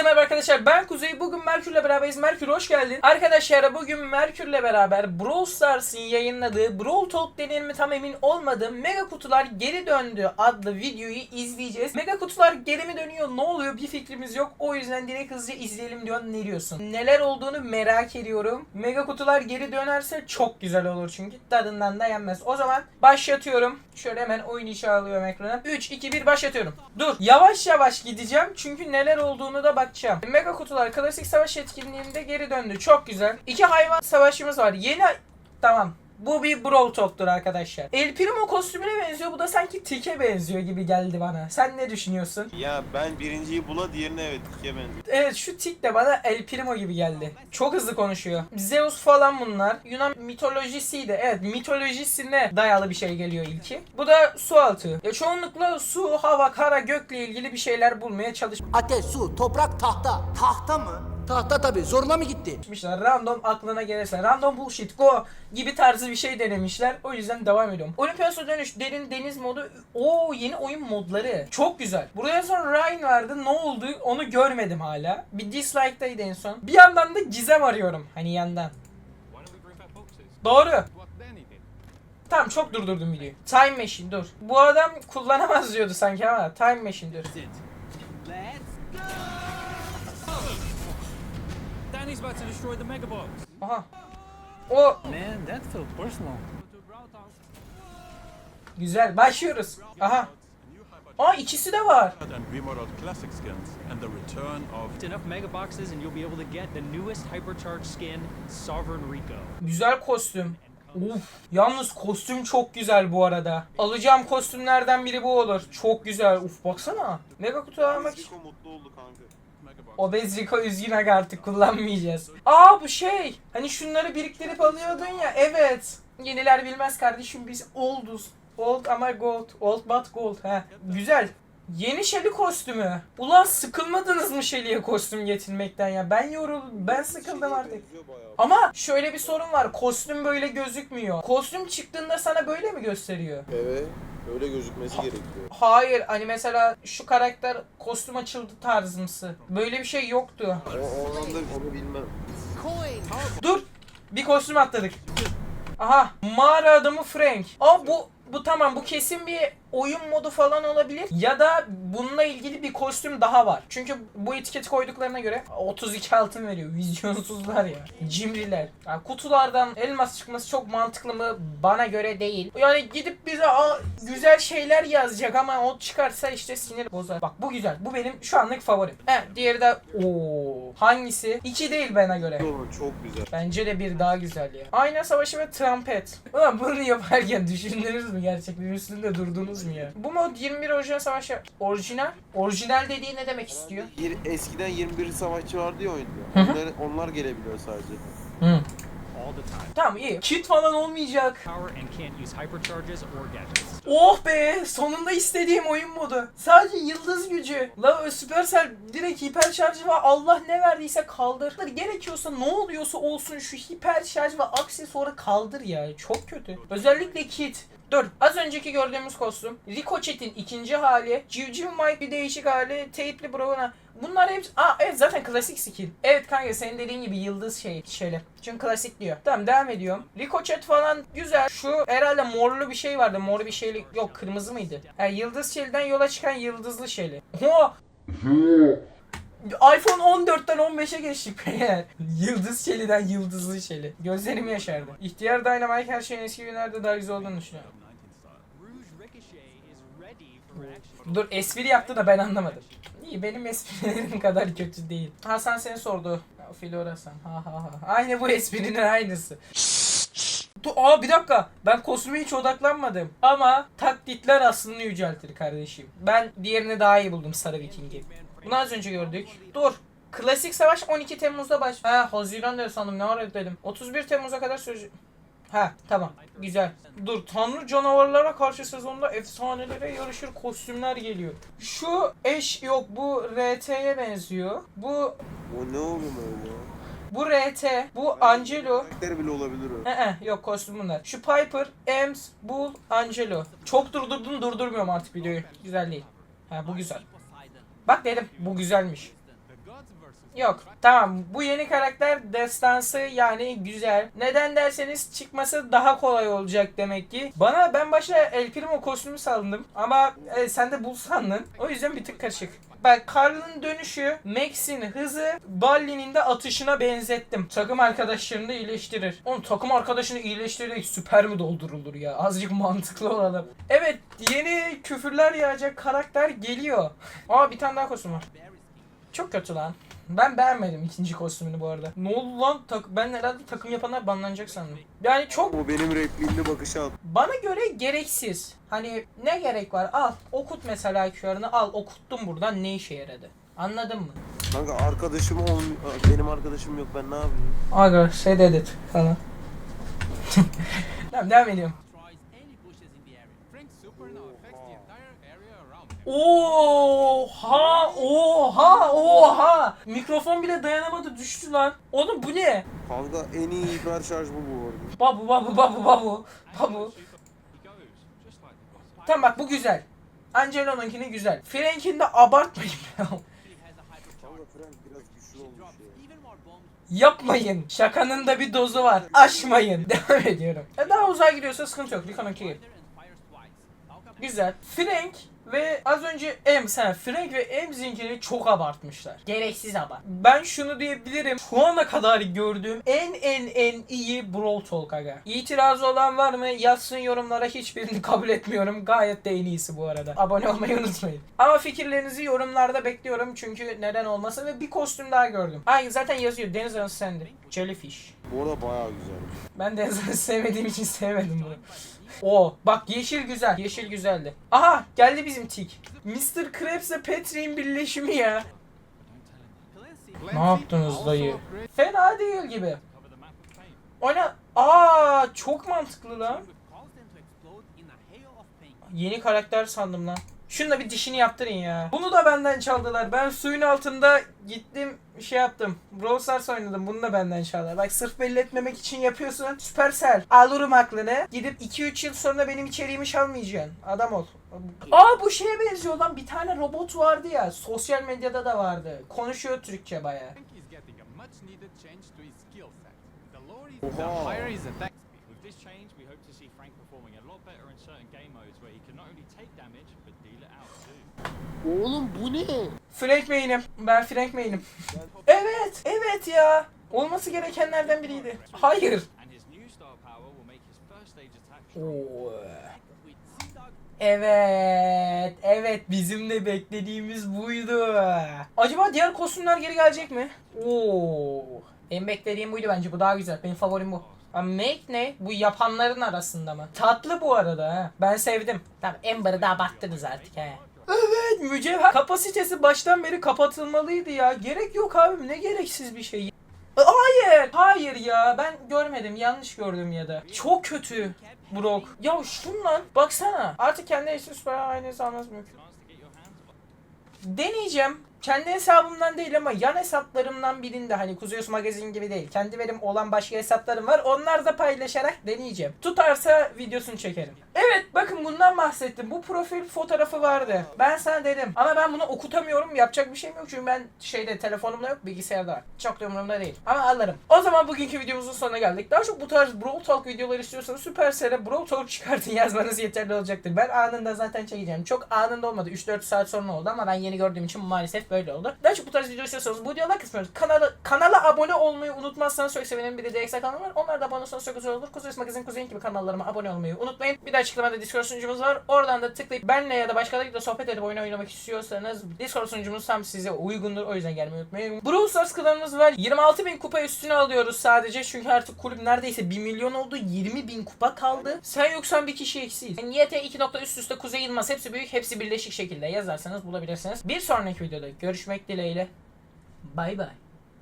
Herkese merhaba arkadaşlar. Ben Kuzey. Bugün Merkür'le beraberiz. Merkür hoş geldin. Arkadaşlar bugün Merkür'le beraber Brawl Stars'ın yayınladığı Brawl Talk denir mi tam emin olmadım. Mega Kutular Geri Döndü adlı videoyu izleyeceğiz. Mega Kutular geri mi dönüyor ne oluyor? Bir fikrimiz yok. O yüzden direkt hızlıca izleyelim diyorsun ne diyorsun? Neler olduğunu merak ediyorum. Mega Kutular geri dönerse çok güzel olur çünkü. Tadından da yenmez. O zaman başlatıyorum. Şöyle hemen oyun işi alıyorum ekrana. 3 2 1 başlatıyorum. Dur yavaş yavaş gideceğim. Çünkü neler olduğunu da bakacağım. Mega kutular klasik savaş etkinliğinde geri döndü. Çok güzel. İki hayvan savaşımız var. Yeni tamam. Bu bir Brawl Talk'tur arkadaşlar. El Primo kostümüne benziyor. Bu da sanki Tike benziyor gibi geldi bana. Sen ne düşünüyorsun? Ya ben birinciyi bula diğerine evet ikiye benziyor. Evet şu tik de bana El Primo gibi geldi. Çok hızlı konuşuyor. Zeus falan bunlar. Yunan mitolojisiydi. Evet mitolojisine dayalı bir şey geliyor ilki. Bu da su altı. Ya çoğunlukla su, hava, kara, gökle ilgili bir şeyler bulmaya Ateş, su, toprak, tahta. Tahta mı? Tahta tabii. Zoruna mı gitti? çalışmışlar. Random aklına gelirse. Random bullshit go gibi tarzı bir şey denemişler. O yüzden devam ediyorum. Olimpiyaso dönüş derin deniz modu. o yeni oyun modları. Çok güzel. Buraya sonra Ryan vardı. Ne oldu onu görmedim hala. Bir dislike'daydı en son. Bir yandan da gizem arıyorum. Hani yandan. Doğru. Tamam çok durdurdum videoyu. Time Machine dur. Bu adam kullanamaz diyordu sanki ama Time Machine dur. Danny's about to destroy the mega box. Aha. O Man, that felt personal. güzel. Başlıyoruz. Aha. Aa ikisi de var. and remodeled classic skins and the return of Enough mega boxes and you'll be able to get the newest hypercharged skin, Sovereign Rico. Güzel kostüm. Uf. Yalnız kostüm çok güzel bu arada. Alacağım kostümlerden biri bu olur. Çok güzel. Uf baksana. Mega kutu almak için. Rico mutlu oldu kanka. Obez Rico üzgün aga artık kullanmayacağız. Aa bu şey. Hani şunları biriktirip alıyordun ya. Evet. Yeniler bilmez kardeşim biz olduz. Old ama gold. Old but gold. He. Güzel. Yeni Shelly kostümü. Ulan sıkılmadınız mı Shelly'e kostüm getirmekten ya? Ben yoruldum. Ben sıkıldım artık. Ama şöyle bir sorun var. Kostüm böyle gözükmüyor. Kostüm çıktığında sana böyle mi gösteriyor? Evet. Öyle gözükmesi gerekiyor. Hayır. Hani mesela şu karakter kostüm açıldı tarzımsı. Böyle bir şey yoktu. O, o anlamda onu bilmem. Dur. Bir kostüm atladık. Aha. Mağara adamı Frank. Aa bu bu tamam bu kesin bir oyun modu falan olabilir ya da bununla ilgili bir kostüm daha var. Çünkü bu etiketi koyduklarına göre 32 altın veriyor. Vizyonsuzlar ya. Cimriler. Yani kutulardan elmas çıkması çok mantıklı mı? Bana göre değil. Yani gidip bize "Aa, güzel şeyler yazacak ama o çıkarsa işte sinir bozar. Bak bu güzel. Bu benim şu anlık favorim. He diğeri de ooo hangisi? İki değil bana göre. Oğlum çok güzel. Bence de bir daha güzel ya. Ayna savaşı ve trompet. Ulan bunu yaparken düşündünüz mü gerçekten? Üstünde durdunuz mu ya? Bu mod 21 orijinal savaşı. Orijinal? Orijinal dediği ne demek istiyor? Yir- eskiden 21 savaşçı vardı ya oyunda. hı. Onlar, onlar gelebiliyor sadece. Hı. All the time. Tamam iyi. Kit falan olmayacak. Power and can't use hypercharges or gadgets. Oh be! Sonunda istediğim oyun modu. Sadece yıldız gücü. La Supercell direkt hiper şarjı ve Allah ne verdiyse kaldır. Gerekiyorsa ne oluyorsa olsun şu hiper şarj ve aksesuarı kaldır ya. Çok kötü. Özellikle kit. Dur. Az önceki gördüğümüz kostüm. Ricochet'in ikinci hali. Civciv Mike bir değişik hali. Tape'li Brown'a. Bunlar hepsi... Aa evet zaten klasik skin. Evet kanka senin dediğin gibi yıldız şey şöyle. Çünkü klasik diyor. Tamam devam ediyorum. Ricochet falan güzel. Şu herhalde morlu bir şey vardı. Mor bir şeyli. Yok kırmızı mıydı? Yani yıldız şeyliden yola çıkan yıldızlı şeyli. Oha! iPhone 14'ten 15'e geçtik beyler. Yıldız şeliden yıldızlı şeli. Gözlerim yaşardı. İhtiyar Dynamite her şeyin eski günlerde daha güzel olduğunu düşünüyorum. Dur espri yaptı da ben anlamadım. İyi benim esprilerim kadar kötü değil. Hasan seni sordu. Filo Hasan. Ha ha ha. Aynı bu esprinin aynısı. Dur, aa bir dakika. Ben kostüme hiç odaklanmadım. Ama taklitler aslında yüceltir kardeşim. Ben diğerini daha iyi buldum Sarı Viking'i. Bunu az önce gördük. Dur. Klasik savaş 12 Temmuz'da baş... Ha Haziran sandım ne var dedim. 31 Temmuz'a kadar sürecek. Ha tamam güzel. Dur tanrı canavarlara karşı sezonda efsanelere yarışır kostümler geliyor. Şu eş yok bu RT'ye benziyor. Bu O ne oğlum öyle? bu RT, bu Angelo. Karakter bile olabilir o. Ee, yok kostüm bunlar. Şu Piper, Ems, Bull, Angelo. Çok durdurdum durdurmuyorum artık videoyu. Güzel değil. Ha bu güzel. Bak dedim bu güzelmiş. Yok. Tamam. Bu yeni karakter destansı yani güzel. Neden derseniz çıkması daha kolay olacak demek ki. Bana ben başta El Primo kostümü sandım ama e, sen de bul. O yüzden bir tık karışık. Ben Carl'ın dönüşü, Max'in hızı, Balli'nin de atışına benzettim. Takım arkadaşlarını da iyileştirir. Oğlum takım arkadaşını iyileştirerek süper mi doldurulur ya? Azıcık mantıklı olalım. Evet yeni küfürler yağacak karakter geliyor. Aa bir tane daha kostüm var. Çok kötü lan. Ben beğenmedim ikinci kostümünü bu arada. Ne oldu lan? Tak ben herhalde takım yapanlar banlanacak sandım. Yani çok O benim repliğimde bakışa at. bana göre gereksiz. Hani ne gerek var? Al okut mesela QR'ını al okuttum buradan ne işe yaradı? Anladın mı? Kanka arkadaşım ol benim arkadaşım yok ben ne yapayım? Aga şey dedik falan. tamam devam ediyorum. Oha oha oha mikrofon bile dayanamadı düştü lan. Oğlum bu ne? Kanka en iyi hiper şarj bu bu arada. Babu babu babu babu babu. Tamam bak bu güzel. Angelo'nunkini güzel. Frank'in de abartmayın. Kanka Frank biraz güçlü olmuş ya. Yapmayın. Şakanın da bir dozu var. Aşmayın. Devam ediyorum. E daha uzağa gidiyorsa sıkıntı yok. Recon 2 Güzel. Frank ve az önce Ems, ha, Frank ve Ems'inkini çok abartmışlar. Gereksiz abart. Ben şunu diyebilirim. Şu ana kadar gördüğüm en en en iyi Brawl Talk aga. İtirazı olan var mı? Yazsın yorumlara hiçbirini kabul etmiyorum. Gayet de en iyisi bu arada. Abone olmayı unutmayın. Ama fikirlerinizi yorumlarda bekliyorum çünkü neden olmasın ve bir kostüm daha gördüm. Ay zaten yazıyor Deniz Anası Sandy. Jellyfish. Bu arada bayağı güzel. Ben Anası sevmediğim için sevmedim bunu. O bak yeşil güzel. Yeşil güzeldi. Aha geldi bizim tik. Mr. Krabs ile Patrick'in birleşimi ya. Ne yaptınız dayı? Fena değil gibi. Oyna... Aa çok mantıklı lan. Yeni karakter sandım lan. Şunu da bir dişini yaptırın ya. Bunu da benden çaldılar. Ben suyun altında gittim şey yaptım. Brawl Stars oynadım. Bunu da benden çaldılar. Bak sırf belli etmemek için yapıyorsun. Supercell. Alırım aklını. Gidip 2-3 yıl sonra benim içeriğimi çalmayacaksın. Adam ol. Aa bu şeye benziyor lan. Bir tane robot vardı ya. Sosyal medyada da vardı. Konuşuyor Türkçe baya. Oha. the higher his attack speed. With this change, we hope to see Frank performing a lot better in certain game modes where he can not only take damage, Oğlum bu ne? Frank main'im. Ben Frank main'im. evet. Evet ya. Olması gerekenlerden biriydi. Hayır. Oo. Evet, evet bizim de beklediğimiz buydu. Acaba diğer kostümler geri gelecek mi? Oo. Benim beklediğim buydu bence. Bu daha güzel. Benim favorim bu. Make ne? Bu yapanların arasında mı? Tatlı bu arada ha. Ben sevdim. Tamam Amber'ı da abarttınız artık he. Evet mücevher kapasitesi baştan beri kapatılmalıydı ya. Gerek yok abi ne gereksiz bir şey. Hayır. Hayır ya ben görmedim yanlış gördüm ya da. Çok kötü Brock. Ya şundan baksana. Artık kendi eşi süper aynısı almaz mümkün. Deneyeceğim. Kendi hesabımdan değil ama yan hesaplarımdan birinde hani Kuzeyus Magazin gibi değil. Kendi verim olan başka hesaplarım var. Onlar da paylaşarak deneyeceğim. Tutarsa videosunu çekerim. Evet bakın bundan bahsettim. Bu profil fotoğrafı vardı. Ben sana dedim. Ama ben bunu okutamıyorum. Yapacak bir şeyim yok. Çünkü ben şeyde telefonumda yok bilgisayarda var. Çok da umurumda değil. Ama alırım. O zaman bugünkü videomuzun sonuna geldik. Daha çok bu tarz Brawl Talk videoları istiyorsanız Supercell'e Brawl Talk çıkartın yazmanız yeterli olacaktır. Ben anında zaten çekeceğim. Çok anında olmadı. 3-4 saat sonra oldu ama ben yeni gördüğüm için maalesef böyle oldu. Daha çok bu tarz video istiyorsanız bu videolar kısmıyoruz. Kanala, kanala abone olmayı unutmazsanız çok sevinirim. Bir de DXA kanalı var. Onlar da abone olursanız çok güzel olur. Kuzey Magazin Kuzey'in gibi kanallarıma abone olmayı unutmayın. Bir de açıklamada Discord sunucumuz var. Oradan da tıklayıp benle ya da başkalarıyla sohbet edip oyun oynamak istiyorsanız Discord sunucumuz tam size uygundur. O yüzden gelmeyi unutmayın. Brawl Stars kanalımız var. 26 bin kupa üstüne alıyoruz sadece. Çünkü artık kulüp neredeyse 1 milyon oldu. 20 bin kupa kaldı. Sen yoksan bir kişi eksiyiz. YT 2 nokta üst üste Kuzey Yılmaz hepsi büyük hepsi birleşik şekilde yazarsanız bulabilirsiniz. Bir sonraki videoda görüşmek dileğiyle. Bay bay.